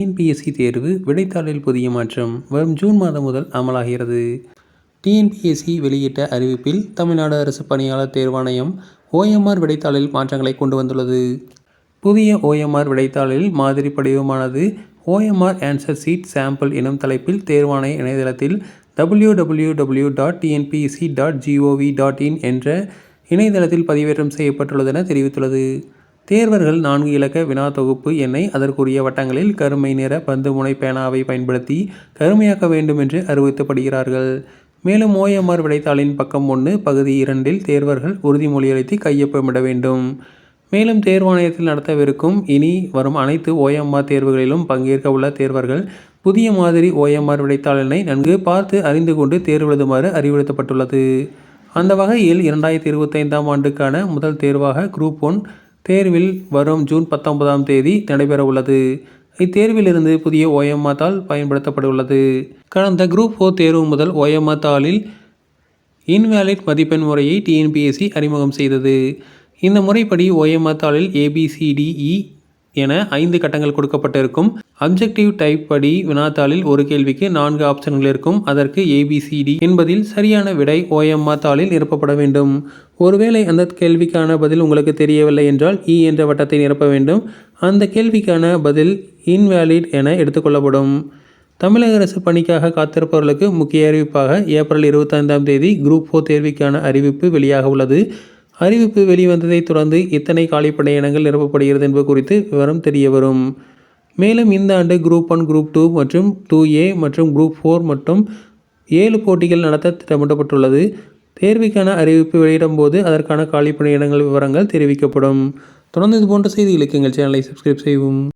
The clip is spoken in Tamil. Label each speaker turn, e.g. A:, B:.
A: டிஎன்பிஎஸ்சி தேர்வு விடைத்தாளில் புதிய மாற்றம் வரும் ஜூன் மாதம் முதல் அமலாகிறது. டிஎன்பிஎஸ்சி வெளியிட்ட அறிவிப்பில் தமிழ்நாடு அரசு பணியாளர் தேர்வாணையம் ஓஎம்ஆர் விடைத்தாளில் மாற்றங்களை கொண்டு வந்துள்ளது. புதிய ஓஎம்ஆர் விடைத்தாளில் மாதிரி படிவமானது O M R answer sheet sample எனும் தலைப்பில் தேர்வாணைய இணையதளத்தில் W W W dot T N P S C dot G O V dot in என்ற இணையதளத்தில் பதிவேற்றம் செய்யப்பட்டுள்ளதென தெரிவித்துள்ளது. தேர்வர்கள் நான்கு இலக்க வினா தொகுப்பு எண்ணை அதற்குரிய வட்டங்களில் கருமை நிற பந்து முனை பேனாவை பயன்படுத்தி கருமையாக்க வேண்டும் என்று அறிவுறுத்தப்படுகிறார்கள். மேலும் ஓஎம்ஆர் விடைத்தாளின் பக்கம் ஒன்று பகுதி இரண்டில் தேர்வர்கள் உறுதிமொழியளித்து கையொப்பமிட வேண்டும். மேலும் தேர்வாணையத்தில் நடத்தவிருக்கும் இனி வரும் அனைத்து ஓஎம்ஆர் தேர்வுகளிலும் பங்கேற்க உள்ள தேர்வர்கள் புதிய மாதிரி ஓஎம்ஆர் விடைத்தாளினை நன்கு பார்த்து அறிந்து கொண்டு தேர்வு எழுதுமாறு அறிவுறுத்தப்பட்டுள்ளது. அந்த வகையில் இரண்டாயிரத்தி இருபத்தைந்தாம் ஆண்டுக்கான முதல் தேர்வாக குரூப் ஒன் தேர்வில் வரும் ஜூன் பத்தொன்பதாம் தேதி நடைபெற உள்ளது இத்தேர்விலிருந்து புதிய ஓஎம்ஆர் தாள் பயன்படுத்தப்பட உள்ளது கடந்த குரூப் ஃபோர் தேர்வு முதல் ஓயம்மா தாளில் இன்வேலிட் மதிப்பெண் முறையை டிஎன்பிஎஸ்சி அறிமுகம் செய்தது. இந்த முறைப்படி ஓஎம்ஆர் தாளில் ஏபிசிடிஇ என ஐந்து கட்டங்கள் கொடுக்கப்பட்டிருக்கும். அப்ஜெக்டிவ் டைப் படி வினாத்தாளில் ஒரு கேள்விக்கு நான்கு ஆப்ஷன்கள் இருக்கும். அதற்கு ஏபிசிடி என்பதில் சரியான விடை ஓஎம்ஆ தாளில் நிரப்பப்பட வேண்டும். ஒருவேளை அந்த கேள்விக்கான பதில் உங்களுக்கு தெரியவில்லை என்றால் இ என்ற வட்டத்தை நிரப்ப வேண்டும். அந்த கேள்விக்கான பதில் இன்வேலிட் என எடுத்துக்கொள்ளப்படும் தமிழக அரசு பணிக்காக காத்திருப்பவர்களுக்கு முக்கிய அறிவிப்பாக ஏப்ரல் இருபத்தைந்தாம் தேதி குரூப் ஃபோர் தேர்விக்கான அறிவிப்பு வெளியாக உள்ளது. அறிவிப்பு வெளிவந்ததைத் தொடர்ந்து எத்தனை காலிப்படை இனங்கள் நிரப்பப்படுகிறது என்பது குறித்து விவரம் தெரிய வரும். மேலும் இந்த ஆண்டு குரூப் ஒன் குரூப் டூ மற்றும் டூ ஏ மற்றும் குரூப் ஃபோர் மற்றும் ஏழு போட்டிகள் நடத்த திட்டமிடப்பட்டுள்ளது. தேர்வுக்கான அறிவிப்பு வெளியிடும் போது அதற்கான காலிப்பணி இடங்கள் விவரங்கள் தெரிவிக்கப்படும். தொடர்ந்து இது போன்ற செய்திகளுக்கு எங்கள் சேனலை சப்ஸ்கிரைப் செய்வோம்